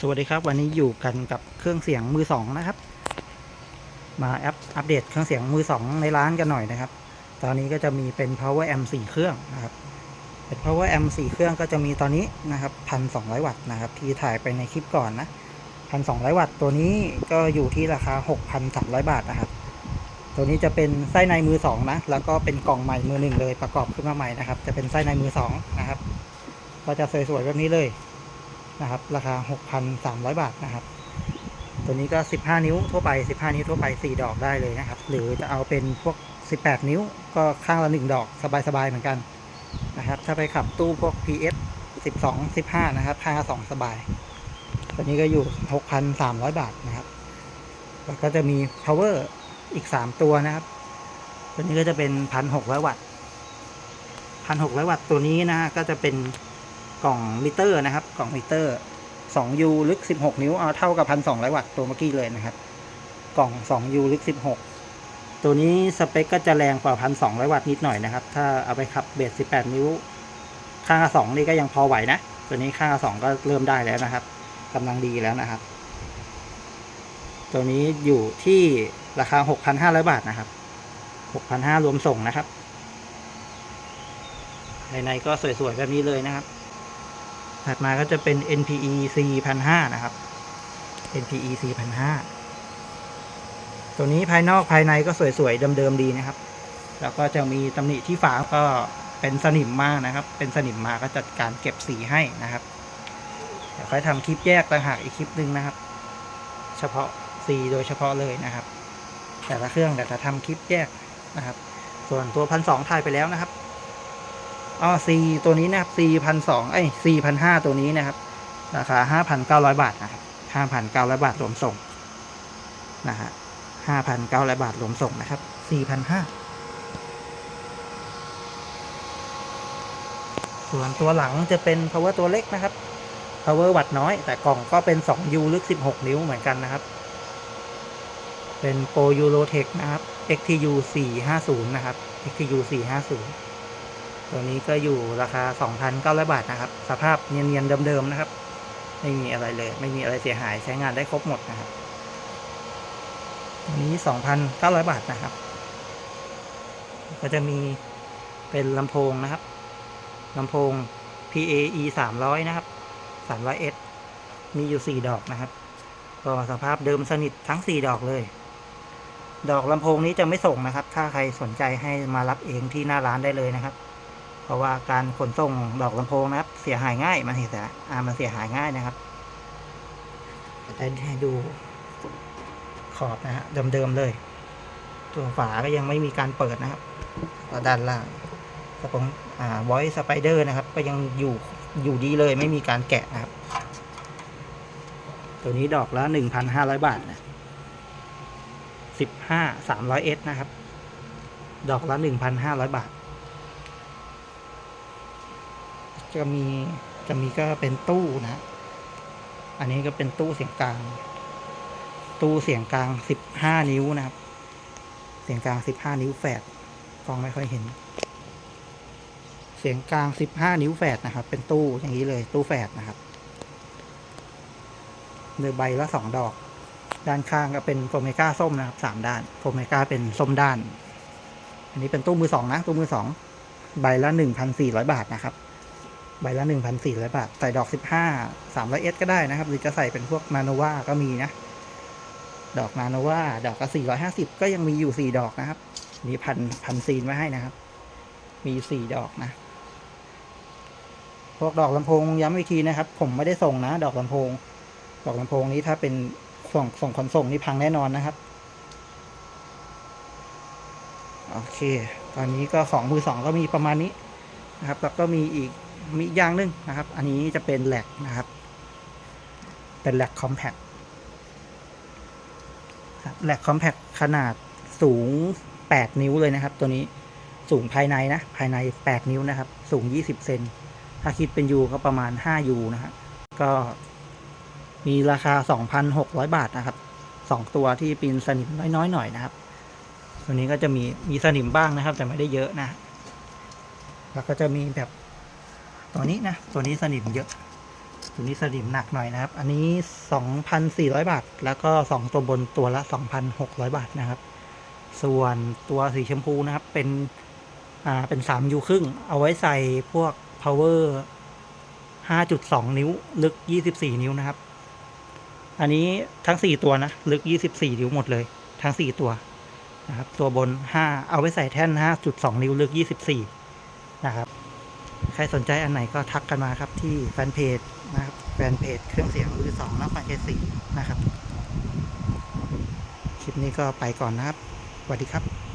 สวัสดีครับวันนี้อยู่กันกับเครื่องเสียงมือสองนะครับ มาแอปอัปเดตเครื่องเสียงมือสองในร้านกันหน่อยนะครับ ตอนนี้ก็จะมีเป็น power amp 4 เครื่องนะครับเป็น power amp 4 เครื่องก็จะมีตอนนี้นะครับ1,200วัตต์นะครับ ที่ถ่ายไปในคลิปก่อนนะ1,200วัตต์ตัวนี้ก็อยู่ที่ราคา 6,300 บาทนะครับ ตัวนี้จะเป็นไส้ในมือสองนะแล้วก็เป็นกล่องใหม่มือหนึ่งเลยประกอบขึ้นมาใหม่นะครับ จะเป็นไส้ในมือสองนะครับ ก็จะสวยๆแบบนี้เลย นะครับ ราคา 6,300 บาทนะครับ ตัวนี้ก็ 15 นิ้วทั่วไป 15 นิ้วทั่วไป 4 ดอกได้เลยนะครับ หรือจะเอาเป็นพวก 18 นิ้วก็ข้างละ 1 ดอกสบายๆเหมือนกันนะครับ ถ้าไปขับตู้พวก PS 12 15 นะครับ ข้างละ 2 สบาย ตัวนี้ก็อยู่ 6,300 บาทนะครับแล้วก็จะมี power อีก 3 ตัวนะครับ ตัวนี้ก็จะเป็น 1,600 วัตต์ 1,600 วัตต์ตัวนี้นะก็จะเป็น กล่องมิเตอร์นะครับ กล่องมิเตอร์ 2U ลึก 16 นิ้วเอาเท่ากับ 1,200 วัตต์ตัวเมื่อกี้เลยนะครับ กล่อง 2U ลึก 16 ตัวนี้สเปคก็จะแรงกว่า 1,200 วัตต์นิดหน่อยนะครับ ถ้าเอาไปขับเบส 18 นิ้ว ข้างละ2นี่ก็ยังพอไหวนะ ตัวนี้ข้างละ2ก็เริ่มได้แล้วนะครับกำลังดีแล้วนะครับ ตัวนี้อยู่ที่ราคา 6,500 บาทนะครับ 6,500 รวมส่งนะครับภายในก็สวยๆแบบนี้เลยนะครับ ถัดมาก็จะเป็น NPE C 1,500นะครับ NPE C 1,500ตัวนี้ภายนอกภายในก็สวยๆเดิมๆดีนะครับ แล้วก็จะมีตำหนิที่ฝาก็เป็นสนิมมากนะครับ เป็นสนิมมาก็จัดการเก็บสีให้นะครับ เดี๋ยวค่อยทำคลิปแยกต่างหากอีกคลิปหนึ่งนะครับ เฉพาะ C โดยเฉพาะเลยนะครับ แต่ละเครื่องเดี๋ยวจะทำคลิปแยกนะครับ ส่วนตัวพันสองถ่ายไปแล้วนะครับ อ๋อ C ตัวนี้นะครับ C พันสองเอ้ย C พันห้าตัวนี้นะครับ ราคาห้าพันเก้าร้อยบาทนะครับห้าพันเก้าร้อยบาทรวมส่งนะฮะห้าพันเก้าร้อยบาทรวมส่งนะครับ C พันห้าส่วนตัวหลังจะเป็น power ตัวเล็กนะครับ power วัดน้อย แต่กล่องก็เป็น 2U ลึก 16 นิ้วเหมือนกันนะครับ เป็น Pro Eurotech นะครับ XTU 450 นะครับ XTU 450 ตัวนี้ก็อยู่ราคา 2,900 บาทนะครับ สภาพเนียนๆเดิมๆนะครับ ไม่มีอะไรเลย ไม่มีอะไรเสียหายใช้งานได้ครบหมดนะครับตัวนี้ 2,900 บาทนะครับ ก็จะมีเป็นลำโพงนะครับลำโพง PAE 300 นะครับ 300S มีอยู่ 4 ดอกนะครับ ก็สภาพเดิมสนิททั้ง 4 ดอกเลย ดอกลำโพงนี้จะไม่ส่งนะครับ ถ้าใครสนใจให้มารับเองที่หน้าร้านได้เลยนะครับ เพราะว่าการขนส่งดอกลำโพงนะครับ เสียหายง่ายมันเสียอ่ามันเสียหายง่ายนะครับได้ให้ดูขอบนะฮะเดิมๆเลย ตัวฝาก็ยังไม่มีการเปิดนะครับแล้วด้านล่างกระโปงอ่า voice spider นะครับ ก็ยังอยู่อยู่ดีเลยไม่มีการแกะนะครับ ตัวนี้ดอกละหนึ่งพันห้าร้อยบาทนะสิบห้าสามร้อยเอสนะครับ ดอกละหนึ่งพันห้าร้อยบาท จะมีจะมีก็เป็นตู้นะ อันนี้ก็เป็นตู้เสียงกลาง ตู้เสียงกลางสิบห้านิ้วนะครับ เสียงกลางสิบห้านิ้วแฝดกล้องไม่ค่อยเห็น เสียงกลางสิบห้านิ้วแฝดนะครับ เป็นตู้อย่างนี้เลยตู้แฝดนะครับเนื้อใบละสองดอก ด้านข้างก็เป็นโฟเมกาส้มนะครับสามด้านโฟเมกาเป็นส้มด้าน อันนี้เป็นตู้มือสองนะตู้มือสองใบละหนึ่งพันสี่ร้อยบาทนะครับ ใบละหนึ่งพันสี่ร้อยบาท ใส่ดอกสิบห้าสามร้อยเอสก็ได้นะครับ หรือจะใส่เป็นพวกนาโนวาก็มีนะ ดอกนาโนวาดอกก็สี่ร้อยห้าสิบก็ยังมีอยู่สี่ดอกนะครับ มีพันพันซีนไว้ให้นะครับ มีสี่ดอกนะ พวกดอกลำโพงย้ำอีกทีนะครับ ผมไม่ได้ส่งนะ ดอกลำโพง ดอกลำโพงนี้ถ้าเป็นส่งส่งขนส่งนี่พังแน่นอนนะครับ โอเค ตอนนี้ก็ของมือสองก็มีประมาณนี้นะครับ แล้วก็มีอีก มีอีกอย่างหนึ่งนะครับ อันนี้จะเป็นแหลกนะครับ เป็นแหลกคอมแพคแหลกคอมแพคขนาดสูง 8 นิ้วเลยนะครับ ตัวนี้สูงภายในนะ ภายใน 8 นิ้วนะครับ สูง 20 เซนถ้าคิดเป็นยูก็ประมาณ5ยูนะครับก็มีราคา 2,600 บาทนะครับสองตัวที่ปีนสนิมน้อยๆหน่อยนะครับ ตัวนี้ก็จะมีมีสนิมบ้างนะครับ แต่ไม่ได้เยอะนะ แล้วก็จะมีแบบ ตัวนี้นะ ตัวนี้สนิมเยอะ ตัวนี้สลิมหนักหน่อยนะครับ อันนี้ 2,400 บาท แล้วก็ 2 ตัวบนตัวละ 2,600 บาทนะครับ ส่วนตัวสีชมพูนะครับ เป็น อ่า เป็น3ยูครึ่ง เอาไว้ใส่พวก power 5.2 นิ้ว ลึก 24 นิ้วนะครับ อันนี้ทั้ง 4 ตัวนะ ลึก 24 นิ้วหมดเลย ทั้ง 4 ตัวนะครับ ตัวบน 5 เอาไว้ใส่แท่น 5.2 นิ้ว ลึก 24 นะครับ ใครสนใจอันไหนก็ทักกันมาครับที่แฟนเพจนะครับแฟนเพจเครื่องเสียงมือสองนักฟังเอสีนะครับ คลิปนี้ก็ไปก่อนนะครับสวัสดีครับ